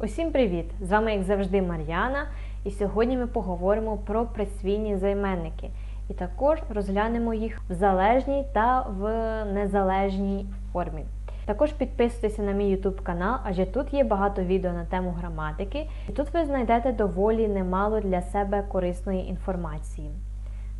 Усім привіт! З вами, як завжди, Мар'яна, і сьогодні ми поговоримо про присвійні займенники. І також розглянемо їх в залежній та в незалежній формі. Також підписуйтеся на мій YouTube канал, адже тут є багато відео на тему граматики, і тут ви знайдете доволі немало для себе корисної інформації.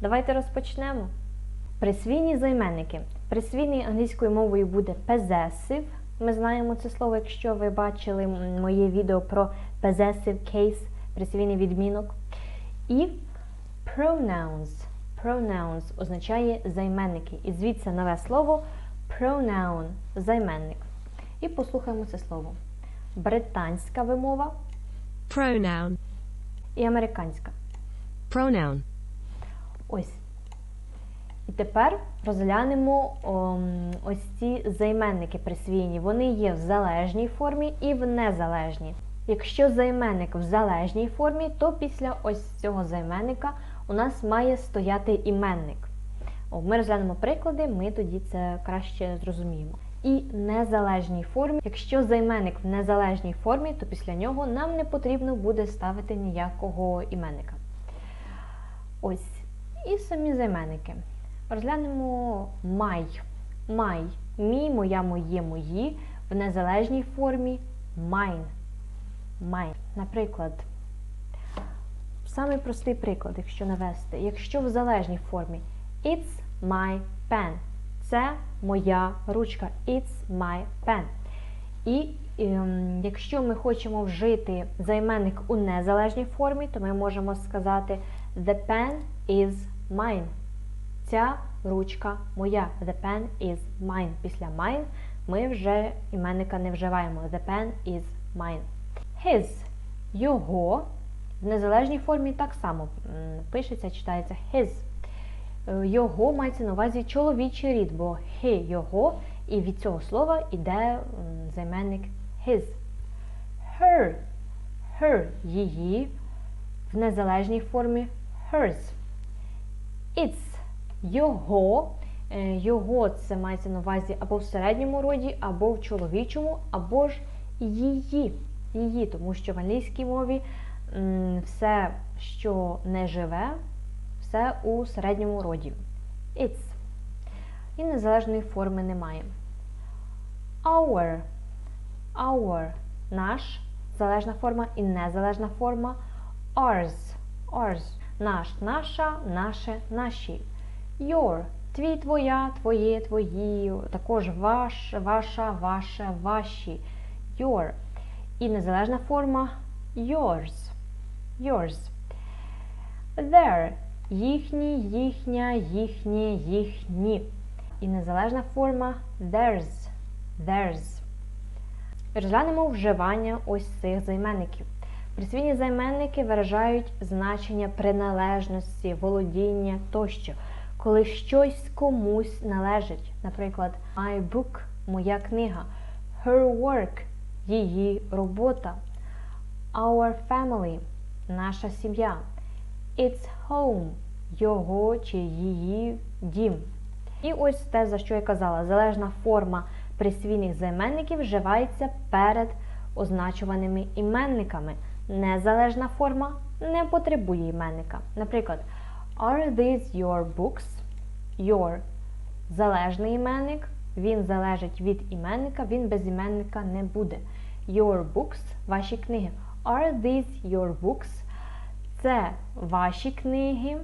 Давайте розпочнемо. Присвійні займенники. Присвійний англійською мовою буде possessive. Ми знаємо це слово, якщо ви бачили моє відео про possessive case, присвійний відмінок. І pronouns. Pronouns означає займенники. І звідси нове слово pronoun займенник. І послухаємо це слово. Британська вимова Pronoun. і американська. Pronoun. Ось. І тепер розглянемо ом, ось ці займенники присвійні. Вони є в залежній формі і в незалежній. Якщо займенник в залежній формі, то після ось цього займенника у нас має стояти іменник. О, Ми розглянемо приклади, ми тоді це краще зрозуміємо. І незалежній формі, якщо займенник в незалежній формі, то після нього нам не потрібно буде ставити ніякого іменника. Ось. І самі займенники. Розглянемо май. Май. Мій, моя, моє, мої. В незалежній формі mine. Mine. Наприклад, самий простий приклад, якщо навести. Якщо в залежній формі It's my pen. Це моя ручка. It's my pen. І ем, якщо ми хочемо вжити займенник у незалежній формі, то ми можемо сказати The pen is mine. Ця ручка моя. The pen is mine. Після mine ми вже іменника не вживаємо. The pen is mine. His. Його. В незалежній формі так само пишеться, читається his. Е, Його мається на увазі чоловічий рід, бо he його, і від цього слова йде займенник his. Her. Her її. В незалежній формі hers. Its його. Е, Його це мається на увазі або в середньому роді, або в чоловічому, або ж її. Її, тому що в англійській мові все, що не живе, все у середньому роді. Its. І незалежної форми немає. Our. Our. Наш. Залежна форма і незалежна форма. Ours. Ours. Наш, наша, наше, наші. Your. Твій, твоя, твоє, твої. Також ваш, ваша, ваше, ваші. Your. І незалежна форма yours. Yours. Their. Їхні, їхня, їхнє, їхні. І незалежна форма theirs. Theirs. Розглянемо вживання ось цих займенників. Присвійні займенники виражають значення приналежності, володіння тощо, коли щось комусь належить. Наприклад, my book моя книга, her work її робота, our family наша сім'я, its home його чи її дім. І ось те, за що я казала, залежна форма присвійних займенників вживається перед означуваними іменниками. Незалежна форма не потребує іменника. Наприклад, Are these your books? Your залежний іменник, він залежить від іменника, він без іменника не буде. Your books ваші книги. Are these your books? Це ваші книги.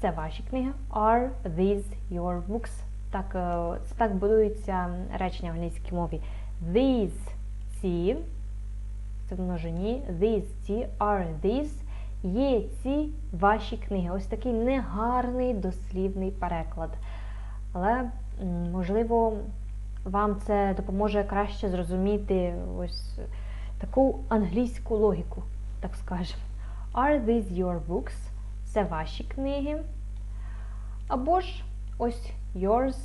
Це ваші книги. Are these your books? Так, е, так будується речення в англійській мові. These ці, це множині, these ці, are these, є ці ваші книги. Ось такий негарний дослівний переклад. Але, можливо, вам це допоможе краще зрозуміти ось таку англійську логіку, так скажемо. Are these your books? Це ваші книги. Або ж ось yours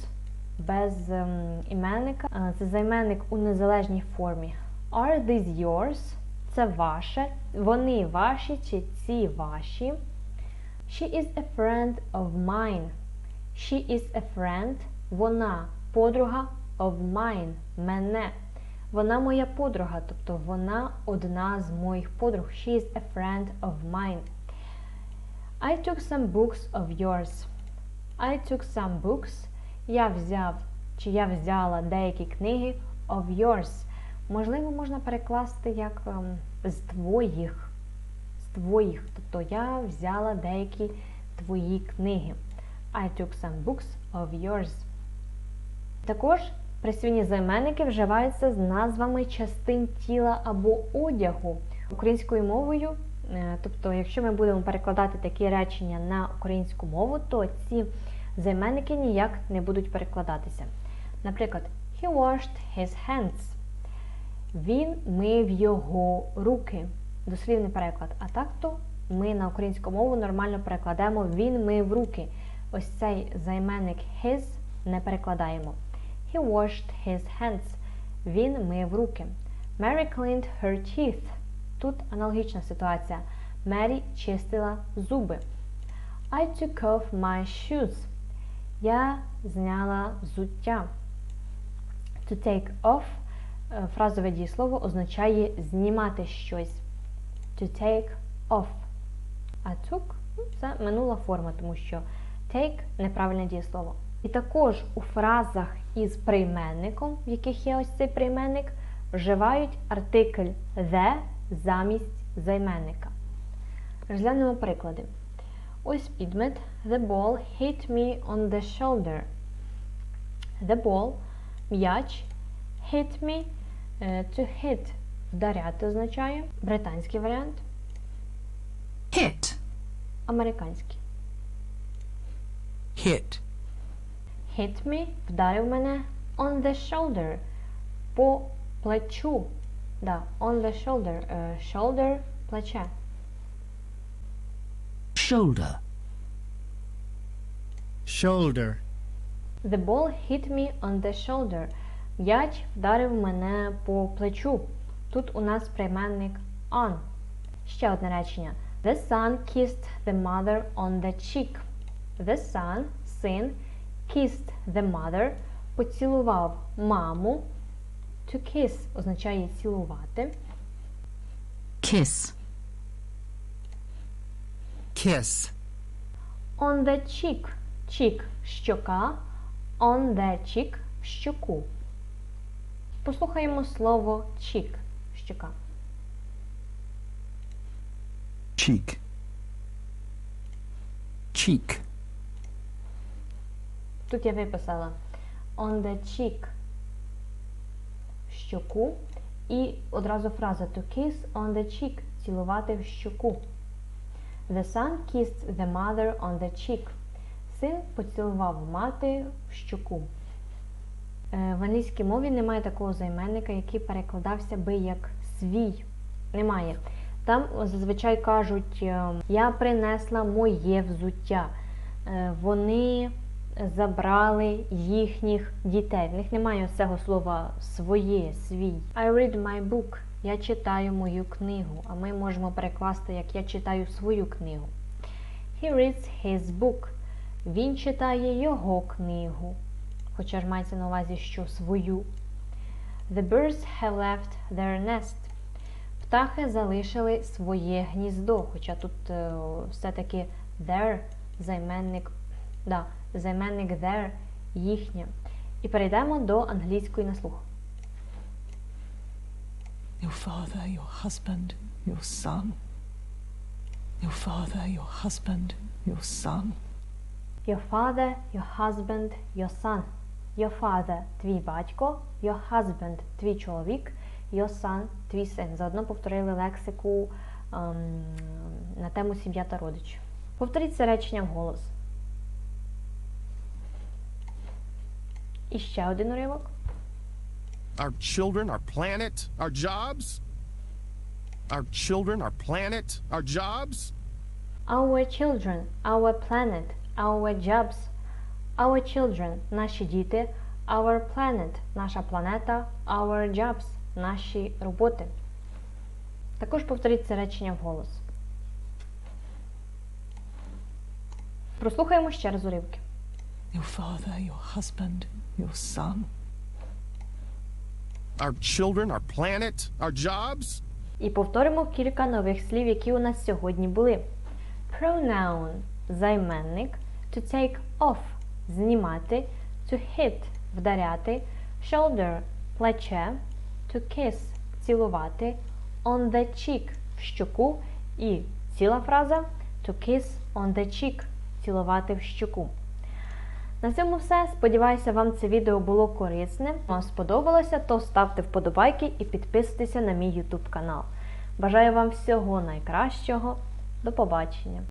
без ем, іменника. Е, Це займенник у незалежній формі. Are these yours? Це ваше. Вони ваші чи ці ваші. She is a friend of mine. She is a friend. Вона подруга of mine. Мене. Вона моя подруга, тобто вона одна з моїх подруг. She is a friend of mine. I took some books of yours. I took some books. Я взяв чи я взяла деякі книги of yours. Можливо, можна перекласти як ем, з твоїх. З твоїх. Тобто я взяла деякі твої книги. I took some books of yours. Також присвійні займенники вживаються з назвами частин тіла або одягу українською мовою. е, Тобто, якщо ми будемо перекладати такі речення на українську мову, то ці займенники ніяк не будуть перекладатися. Наприклад, he washed his hands. Він мив його руки. Дослівний переклад. А так то ми на українську мову нормально перекладемо він мив руки. Ось цей займенник his не перекладаємо. He washed his hands. Він мив руки. Mary cleaned her teeth. Тут аналогічна ситуація. Мері чистила зуби. I took off my shoes. Я зняла взуття. To take off фразове дієслово означає знімати щось. To take off. А took ну, це минула форма, тому що take неправильне дієслово. І також у фразах із прийменником, в яких є ось цей прийменник, вживають артикль the замість займенника. Розглянемо приклади. Ось підмет The ball hit me on the shoulder. The ball м'яч hit me е, to hit вдаряти означає британський варіант, hit, американський. hit, Hit me вдарив мене on the shoulder по плечу. Да, on the shoulder. Е, shoulder плече. shoulder, shoulder, The ball hit me on the shoulder. М'яч вдарив мене по плечу. Тут у нас прийменник on. Ще одне речення. The son kissed the mother on the cheek. The son, син, kissed the mother, поцілував маму. To kiss означає цілувати. kiss, kiss, On the cheek. Cheek – щока. On the cheek – щоку. Послухаємо слово cheek – щока. cheek, cheek, Тут я виписала on the cheek щоку і одразу фраза to kiss on the cheek цілувати в щоку. The son kissed the mother on the cheek. Син поцілував мати в щоку. Е, В англійській мові немає такого займенника, який перекладався би як свій. Немає. Там зазвичай кажуть, е, я принесла моє взуття. Е, Вони забрали їхніх дітей. В них немає цього слова своє, свій. I read my book. Я читаю мою книгу. А ми можемо перекласти як я читаю свою книгу. He reads his book. Він читає його книгу. Хоча ж мається на увазі, що свою. The birds have left their nest. Птахи залишили своє гніздо. Хоча тут е, все-таки their займенник, да, займенник their їхнє. І перейдемо до англійської на слух. Your father, your husband, your son. Your father, your husband, your son. Your father, your husband, your son. Your father – твій батько, your husband – твій чоловік, your son – твій син. Заодно повторили лексику ем, на тему сім'я та родич. Повторіть це речення вголос. І ще один уривок. Our children, our planet, our jobs? Our children, our planet, our jobs? Our children, our planet, our jobs. Our children – наші діти. Our planet – наша планета. Our jobs – наші роботи. Також повторіть це речення вголос. Прослухаємо ще раз уривки. Your father, your husband, your son. Our children, our planet, our jobs. І повторимо кілька нових слів, які у нас сьогодні були. Pronoun займенник, to take off знімати, to hit вдаряти, shoulder плече, to kiss цілувати, on the cheek в щоку і ціла фраза to kiss on the cheek цілувати в щоку. На цьому все. Сподіваюся, вам це відео було корисне. Вам сподобалося, то ставте вподобайки і підписуйтеся на мій YouTube канал. Бажаю вам всього найкращого. До побачення!